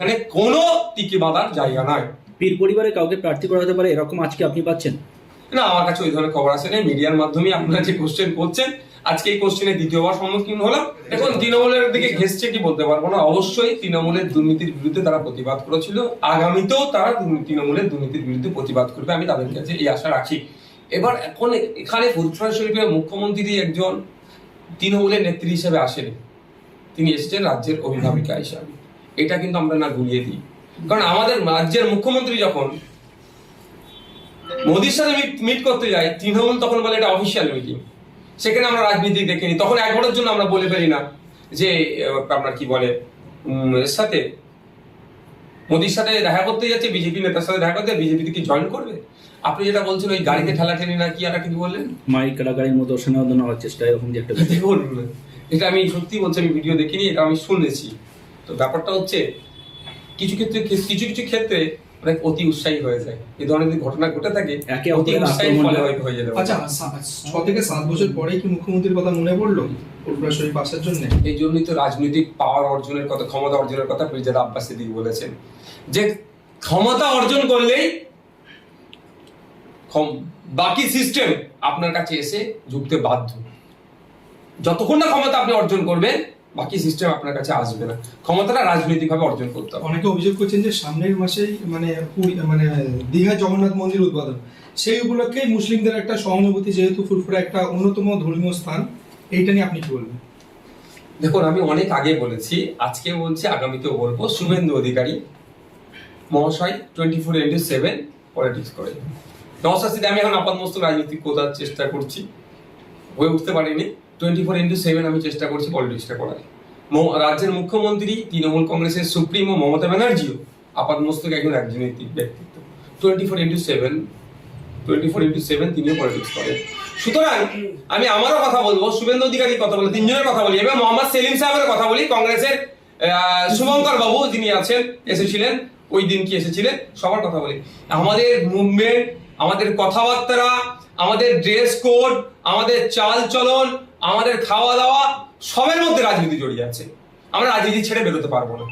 এখানে কোনো টিকে বাঁধার জায়গা নয় পীর পরিবারে কাউকে প্রার্থী করা হতে পারে এরকম আজকে আপনি পাচ্ছেন? না আমার কাছে ওই ধরনের খবর আসেনি মিডিয়ার মাধ্যমে আপনারা যে কোশ্চেন করছেন আজকে এই কোশ্চেনে দ্বিতীয়বার সম্মুখীন হলাম। এখন তৃণমূলের দিকে ঘেসছে কি বলতে পারব না। অবশ্যই তৃণমূলের দুর্নীতির বিরুদ্ধে তারা প্রতিবাদ করেছিল। আগামীতেও তারা তৃণমূলের দুর্নীতির বিরুদ্ধে প্রতিবাদ করবে। আমি তাদের কাছে এই আশা রাখি। এবার এখন এখানে ফুরফুরা শরীফের মুখ্যমন্ত্রী একজন তৃণমূলের নেত্রী হিসেবে আসেনি। তিনি এসেছেন রাজ্যের অভিভাবিকা হিসাবে। এটা কিন্তু আমরা না গুলিয়ে দিই। কারণ আমাদের রাজ্যের মুখ্যমন্ত্রী যখন মোদির সাথে মিট করতে যাই তৃণমূল তখন বলে এটা অফিসিয়াল মিটিং সেখানে আমরা রাজনীতি দেখিনি তখন একবারের জন্য আমরা বলে ফেলি না যে আপনার কি বলে এর সাথে মোদির সাথে দেখা করতে যাচ্ছে বিজেপি নেতার সাথে দেখা করতে বিজেপি কি জয়েন করবে? আপনি যেটা বলছেন ওই গাড়িতে ঠেলাঠেলি না কি আর কি বললেন? মাইক কাটাকারির মতো সেনাবদ্ধ হওয়ার চেষ্টা এরকম যে একটা এটা আমি সত্যি বলছি আমি ভিডিও দেখিনি এটা আমি শুনেছি। তো ব্যাপারটা হচ্ছে কিছু ক্ষেত্রে কিছু কিছু ক্ষেত্রে অনেক অতি উৎসাহী হয়ে যায়। এই ধরনের যদি ঘটনা ঘটে থাকে একে অতি উৎসাহী ফলে হয়। হয়ে- হয়ে যেতে আচ্ছা ছ থেকে সাত বছর পরেই কি মুখ্যমন্ত্রীর কথা মনে পড়ল? শরীফ আসার জন্য? এই জন্যই তো রাজনৈতিক পাওয়ার অর্জনের কথা ক্ষমতা অর্জনের কথা মির্জাদা আব্বাস সিদ্দিক বলেছেন। যে ক্ষমতা অর্জন করলেই ক্ষম- বাকি সিস্টেম আপনার কাছে এসে ঝুঁকতে বাধ্য। যতক্ষণ না ক্ষমতা আপনি অর্জন করবেন বাকি সিস্টেম আপনার কাছে আসবে না। ক্ষমতাটা রাজনৈতিকভাবে অর্জন করতে হবে। অনেকে অভিযোগ করছেন যে সামনের মাসেই মানে পুরী মানে দীঘা জগন্নাথ মন্দির উদ্বোধন। সেই উপলক্ষেই মুসলিমদের একটা সহানুভূতি যেহেতু ফুরফুরা একটা অন্যতম ধর্মীয় স্থান এইটা নিয়ে আপনি কি বলবেন? দেখুন আমি অনেক আগে বলেছি আজকে বলছি আগামীতেও বলব। শুভেন্দু অধিকারী মহাশয় twenty four into seven politics করে নশাশিতে আমি এখন আপাতমস্ত রাজনীতি করার চেষ্টা করছি। হয়ে উঠতে পারিনি। টোয়েন্টি ফোর ইন্টু সেভেন আমি চেষ্টা করছি পলিটিক্সটা করার। রাজ্যের মুখ্যমন্ত্রী, তৃণমূল কংগ্রেসের সুপ্রিমো মমতা ব্যানার্জিও আপাত আপাতমস্তক একজন রাজনৈতিক ব্যক্তিত্ব। Twenty four into seven twenty four into seven তিনিও পলিটিক্স করেন। সুতরাং আমি আমারও কথা বলব, শুভেন্দু অধিকারীর কথা বলি, তিনজনের কথা বলি এবং মোহাম্মদ সেলিম সাহেবের কথা বলি, কংগ্রেসের শুভঙ্কর বাবু যিনি আছেন, এসেছিলেন, ওই দিন কি এসেছিলেন, সবার কথা বলি। আমাদের মুভমেন্ট আমাদের কথাবার্তা, আমাদের ড্রেস কোড আমাদের চাল চলন আমাদের খাওয়া দাওয়া সবের মধ্যে রাজনীতি জড়িয়ে আছে। আমরা রাজনীতি ছেড়ে বেরোতে পারব না।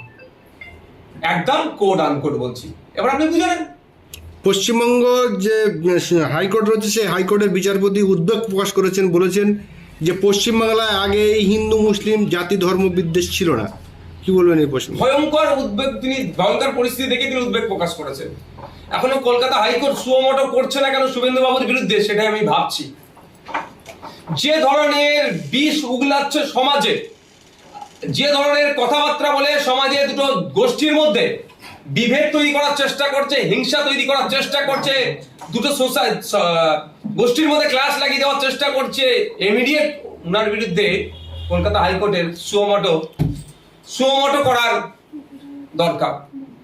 একদম কোড আনকোড বলছি। এবার আপনি বুঝে নেন। পশ্চিমবঙ্গ যে হাইকোর্ট রয়েছে সেই হাইকোর্টের বিচারপতি উদ্বেগ প্রকাশ করেছেন বলেছেন যে পশ্চিমবাংলায় আগে এই হিন্দু মুসলিম জাতি ধর্ম বিদ্বেষ ছিল না। কি বলবেন এই প্রশ্ন? ভয়ঙ্কর উদ্বেগ তিনি ভয়ঙ্কর পরিস্থিতি দেখে তিনি উদ্বেগ প্রকাশ করেছেন। এখনও কলকাতা হাইকোর্ট সুমোটো করছে না কেন শুভেন্দু বাবুর বিরুদ্ধে সেটাই আমি ভাবছি। যে ধরনের বিষ উগলাচ্ছে সমাজে যে ধরনের কথাবার্তা বলে সমাজে দুটো গোষ্ঠীর মধ্যে বিভেদ তৈরি করার চেষ্টা করছে হিংসা তৈরি করার চেষ্টা করছে দুটো সোসাই গোষ্ঠীর মধ্যে ক্লাস লাগিয়ে দেওয়ার চেষ্টা করছে। ইমিডিয়েট উনার বিরুদ্ধে কলকাতা হাইকোর্টের সুমোটো সুমোটো করার দরকার।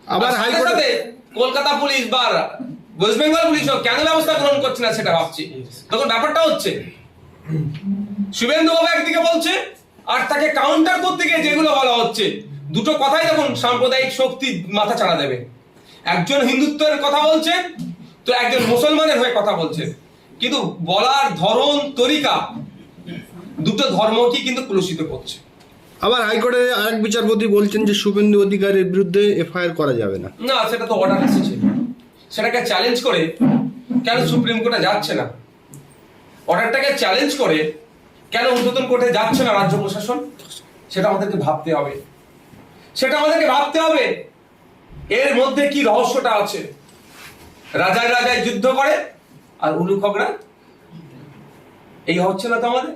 আবার হাইকোর্টে- কলকাতা পুলিশ বা ওয়েস্ট বেঙ্গল পুলিশও কেন ব্যবস্থা গ্রহণ করছে না সেটা ভাবছি। তখন ব্যাপারটা হচ্ছে শুভেন্দু বাবু একদিকে বলছে আর তাকে কাউন্টার করতে গিয়ে যেগুলো বলা হচ্ছে দুটো কথাই দেখুন সাম্প্রদায়িক শক্তি মাথা চাড়া দেবে। একজন হিন্দুত্বের কথা বলছেন তো একজন মুসলমানের হয়ে কথা বলছেন কিন্তু বলার ধরন তরিকা দুটো ধর্মকেই কিন্তু কলুষিত করছে। আবার হাইকোর্টের আরেক বিচারপতি বলছেন যে শুভেন্দু অধিকারের বিরুদ্ধে এফআইআর করা যাবে না। না সেটা তো অর্ডার এসেছে। সেটাকে চ্যালেঞ্জ করে কেন সুপ্রিম কোর্টে যাচ্ছে না? অর্ডারটাকে চ্যালেঞ্জ করে কেন ঊর্ধ্বতন কোর্টে যাচ্ছে না রাজ্য প্রশাসন? সেটা আমাদেরকে ভাবতে হবে। সেটা আমাদেরকে ভাবতে হবে। এর মধ্যে কি রহস্যটা আছে? রাজায় রাজায় যুদ্ধ করে আর উলুখকরা এই হচ্ছে না তো আমাদের।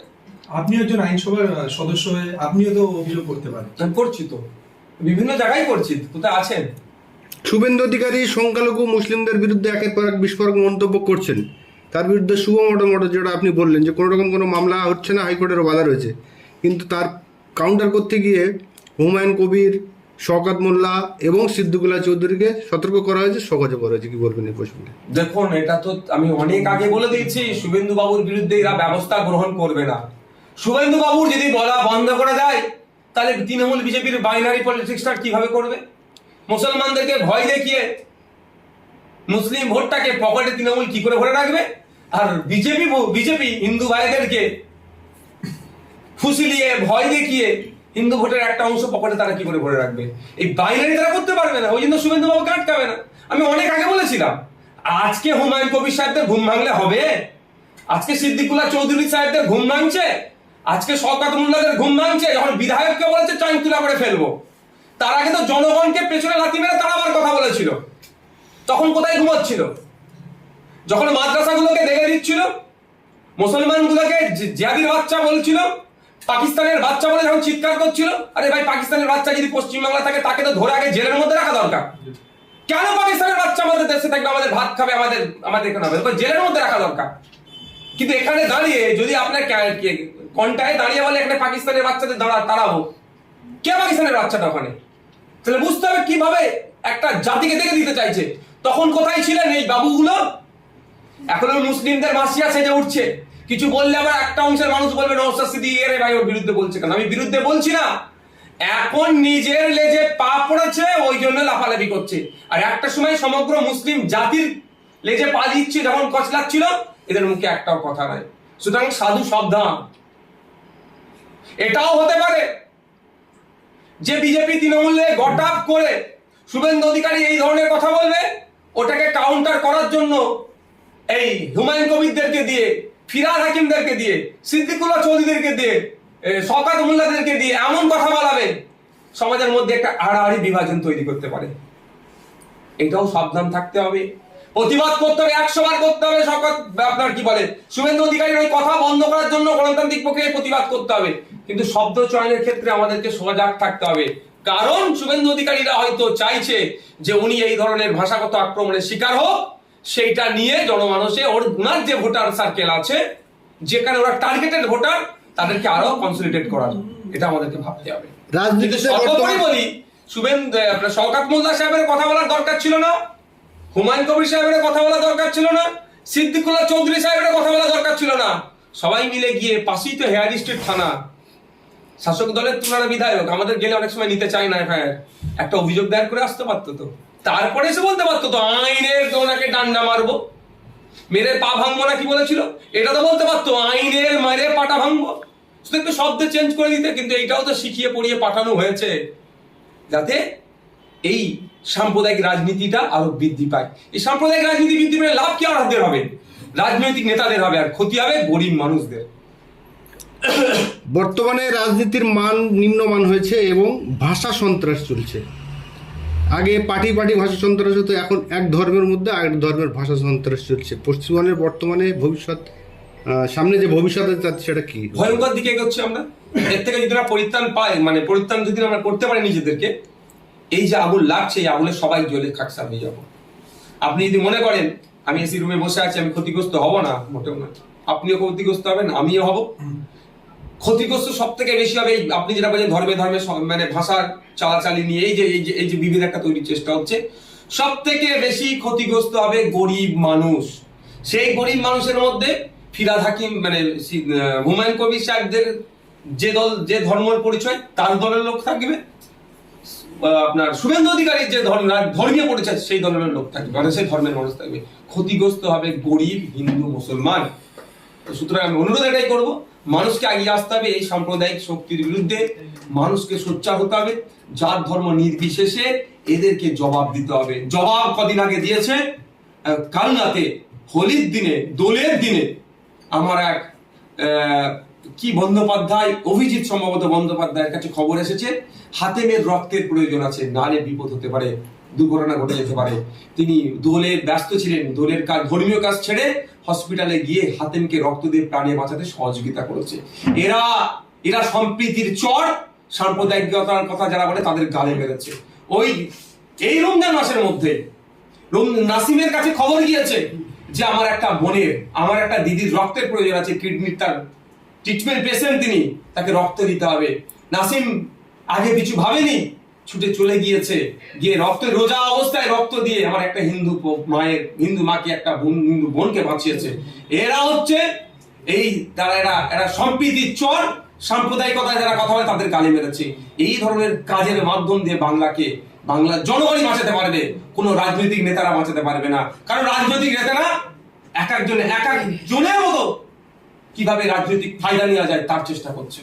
আপনি একজন আইনসভার সদস্য হয়ে আপনিও তো অভিযোগ করতে পারেন। করছি তো। বিভিন্ন জায়গায় করছি কোথায় আছেন। শুভেন্দু অধিকারী সংখ্যালঘু মুসলিমদের বিরুদ্ধে একের পর এক বিস্ফোরক মন্তব্য করছেন। তার বিরুদ্ধে শুভ মোটামোটো যেটা আপনি বললেন যে কোনো রকম কোনো মামলা হচ্ছে না, হাইকোর্টেরও বাধা রয়েছে। কিন্তু তার কাউন্টার করতে গিয়ে হুমায়ুন কবির, শওকাত মোল্লা এবং সিদ্দিকুল্লাহ চৌধুরীকে সতর্ক করা হয়েছে, সহজে করা হয়েছে। কি বলবেন এই প্রসঙ্গে? দেখুন, এটা তো আমি অনেক আগে বলে দিয়েছি শুভেন্দু বাবুর বিরুদ্ধে এরা ব্যবস্থা গ্রহণ করবে না। শুভেন্দু বাবুর যদি বলা বন্ধ করে দেয়, তাহলে তৃণমূল বিজেপির বাইনারি পলিটিক্সটা কীভাবে করবে? মুসলমানদেরকে ভয় দেখিয়ে মুসলিম ভোটটাকে পকেটে তৃণমূল কি করে ভরে রাখবে? আর বিজেপি বিজেপি হিন্দু ভাইদেরকে ফুসিলিয়ে, ভয় দেখিয়ে হিন্দু ভোটের একটা অংশ পকেটে তারা কি করে ভরে রাখবে? এই বাইনারি তারা করতে পারবে না, ওই জন্য শুভেন্দু বাবু আটকাবে না। আমি অনেক আগে বলেছিলাম, আজকে হুমায়ুন কবির সাহেবদের ঘুম ভাঙলে হবে। আজকে সিদ্দিকুল্লাহ চৌধুরী সাহেবদের ঘুম ভাঙছে। আজকে শওকত মোল্লাদের ঘুম ভাঙছে, যখন বিধায়ককে বলেছে চাইন তুলা করে ফেলব। তার আগে তো জনগণকে পেছনে লাথি মেরে তারা আবার কথা বলেছিল। তখন কোথায় ঘুমাচ্ছিল? যখন মাদ্রাসাগুলোকে দেখে দিচ্ছিল, মুসলমানগুলোকে জি- জিহাদির বাচ্চা বলছিল, পাকিস্তানের বাচ্চা বলে যখন চিৎকার করছিল, আরে ভাই, পাকিস্তানের বাচ্চা যদি পশ্চিমবাংলা থাকে, তাকে তো ধরে আগে জেলের মধ্যে রাখা দরকার। কেন পাকিস্তানের বাচ্চা আমাদের দেশে থাকবে? আমাদের ভাত খাবে, আমাদের আমাদের এখানে হবে? জেলের মধ্যে রাখা দরকার। কিন্তু এখানে দাঁড়িয়ে, যদি আপনার কন্টায় দাঁড়িয়ে বলে, এখানে পাকিস্তানের বাচ্চাদের দাঁড়া তাড়াবো কে পাকিস্তানের বাচ্চাটা ওখানে? তাহলে বুঝতে হবে কীভাবে একটা জাতিকে দেখে দিতে চাইছে। তখন কোথায় ছিলেন এই বাবুগুলো? এখন মুসলিমদের মাসিয়া সেজে উঠছে। কিছু বললে আবার একটা অংশের মানুষ বলবে সিদ্দিকী, এর ভাই, ওর বিরুদ্ধে বলছে কেন? আমি বিরুদ্ধে বলছি না। এখন নিজের লেজে পা পড়েছে, ওই জন্য লাফালাফি করছে। আর একটা সময় সমগ্র মুসলিম জাতির লেজে পা দিচ্ছে, যখন কচলাচ্ছিল, এদের মুখে একটাও কথা নাই। সুতরাং সাধু সাবধান। এটাও হতে পারে যে বিজেপি তৃণমূলে গট করে শুভেন্দু অধিকারী এই ধরনের কথা বলবে ওটাকে কাউন্টার করার জন্য এই হুমায়ুন কবিরদেরকে দিয়ে ফিরাদ হাকিমদেরকে দিয়ে সিদ্দিকুল্লাহ চৌধুরীদেরকে দিয়ে এ, শওকত মোল্লাদেরকে দিয়ে এমন কথা বলাবে সমাজের মধ্যে একটা আড়াআড়ি বিভাজন তৈরি করতে পারে। এটাও সাবধান থাকতে হবে। প্রতিবাদ করতে হবে একশো বার করতে হবে শওকত আপনার কি বলে শুভেন্দু অধিকারীর ওই কথা বন্ধ করার জন্য গণতান্ত্রিক পক্ষে প্রতিবাদ করতে হবে। কিন্তু শব্দ চয়নের ক্ষেত্রে আমাদেরকে সজাগ থাকতে হবে। কারণ শুভেন্দু অধিকারীরা হয়তো চাইছে যে উনি এই ধরনের ভাষাগত আক্রমণের শিকার হোক। সেইটা নিয়ে জনমানসে ওর উনার যে ভোটার সার্কেল আছে যেখানে ওরা টার্গেটেড ভোটার তাদেরকে আরও কনসলিডেট করার এটা আমাদেরকে ভাবতে হবে। সর্বোপরি বলি শুভেন্দু আপনার শওকাত মোল্লা সাহেবের কথা বলার দরকার ছিল না। হুমায়ুন কবির সাহেবের কথা বলা দরকার ছিল না। সিদ্দিকুল্লাহ চৌধুরী সাহেবের কথা বলা দরকার ছিল না। সবাই মিলে গিয়ে পাশেই তো হেয়ার স্ট্রিট থানা শাসক দলের তুলনা বিধায়ক, আমাদের গেলে অনেক সময় নিতে চায় না এফআইআর একটা অভিযোগ দায়ের করে আসতে পারতো তো। তারপরে এসে বলতে পারতো তো, আইনের তো ওনাকে ডান্ডা মারবো। মেরে পা ভাঙবো না, কি বলেছিল? এটা তো বলতে পারতো, আইনের মেরে পাটা ভাঙবো। শুধু একটু শব্দ চেঞ্জ করে দিতে, কিন্তু এইটাও তো শিখিয়ে পড়িয়ে পাঠানো হয়েছে। যাতে এই সাম্প্রদায়িক রাজনীতিটা আরও বৃদ্ধি পায়। এই সাম্প্রদায়িক রাজনীতি বৃদ্ধি পেলে লাভ কি আমাদের হবে? রাজনৈতিক নেতাদের হবে, আর ক্ষতি হবে গরিব মানুষদের। বর্তমানে রাজনীতির মান নিম্নমান হয়েছে এবং ভাষা সন্ত্রাস চলছে। আগে পার্টি পার্টি ভাষা সন্ত্রাস হতো, এখন এক ধর্মের মধ্যে এক ধর্মের ভাষা সন্ত্রাস চলছে। পশ্চিমবঙ্গের বর্তমানে ভবিষ্যৎ সামনে যে ভবিষ্যৎ আছে সেটা কি? ভয়ঙ্কর দিকে এগোচ্ছি আমরা। এর থেকে যদি আমরা পরিত্রাণ পাই মানে পরিত্রাণ যদি আমরা করতে পারি নিজেদেরকে, এই যে আগুন লাগছে, এই আগুনে সবাই জ্বলে খাকসা হয়ে যাব। আপনি যদি মনে করেন, আমি এসি রুমে বসে আছি, আমি ক্ষতিগ্রস্ত হব না, মোটেও না। আপনিও ক্ষতিগ্রস্ত হবেন, আমিও হব। ক্ষতিগ্রস্ত সব থেকে বেশি হবে আপনি যেটা বলছেন ধর্মে ধর্মে মানে ভাষার চালাচালি নিয়ে এই যে এই যে এই যে বিভেদ একটা তৈরির চেষ্টা হচ্ছে সব থেকে বেশি ক্ষতিগ্রস্ত হবে গরিব মানুষ। সেই গরিব মানুষের মধ্যে ফিরাদ হাকিম মানে হুমায়ুন কবির সাহেবদের যে দল, যে ধর্মের পরিচয়, তার দলের লোক থাকবে। আপনার শুভেন্দু অধিকারীর যে ধর্ম ধর্মীয় পরিচয়, সেই ধর্মের লোক থাকবে। মানে সেই ধর্মের মানুষ থাকবে। ক্ষতিগ্রস্ত হবে গরিব হিন্দু মুসলমান। সুতরাং আমি অনুরোধ এটাই করব মানুষকে এগিয়ে আসতে হবে, এই সাম্প্রদায়িক শক্তির বিরুদ্ধে। মানুষকে সোচ্চার হতে হবে যার ধর্ম নির্বিশেষে এদেরকে জবাব দিতে হবে। জবাব কদিন আগে দিয়েছে? কালনাতে হোলির দিনে, দোলের দিনে। আমার এক কি বন্দ্যোপাধ্যায়, অভিজিৎ সম্ভবত বন্দ্যোপাধ্যায়ের কাছে খবর এসেছে হাতেমের রক্তের প্রয়োজন আছে, নালে বিপদ হতে পারে, দুর্ঘটনা ঘটে যেতে পারে। তিনি দোলে ব্যস্ত ছিলেন, দোলের কাজ, ধর্মীয় কাজ ছেড়ে হসপিটালে গিয়ে হাতেমকে রক্ত দিয়ে প্রাণে বাঁচাতে সহযোগিতা করেছে। এরা এরা সম্প্রীতির চর, সাম্প্রদায়িকতার কথা যারা বলে তাদের গালে মেরেছে ওই, এই রমজান মাসের মধ্যে নাসিমের কাছে খবর গিয়েছে যে আমার একটা বোনের, আমার একটা দিদির রক্তের প্রয়োজন আছে, কিডনির তার ট্রিটমেন্ট পেশেন্ট তিনি, তাকে রক্ত দিতে হবে। নাসিম আগে কিছু ভাবেনি ছুটে চলে গিয়েছে। গিয়ে রক্ত রোজা অবস্থায় রক্ত দিয়ে আমার একটা হিন্দু মায়ের, হিন্দু মাকে একটা বোন, হিন্দু বোনকে বাঁচিয়েছে। এরা হচ্ছে এই তারা এরা এরা সম্প্রীতির চর, সাম্প্রদায়িকতায় যারা কথা বলে তাদের গালি মেরেছে। এই ধরনের কাজের মাধ্যম দিয়ে বাংলাকে বাংলার জনগণই বাঁচাতে পারবে। কোনো রাজনৈতিক নেতারা বাঁচাতে পারবে না। কারণ রাজনৈতিক নেতারা এক একজন, এক এক জনের মতো কীভাবে রাজনৈতিক ফায়দা নেওয়া যায় তার চেষ্টা করছে।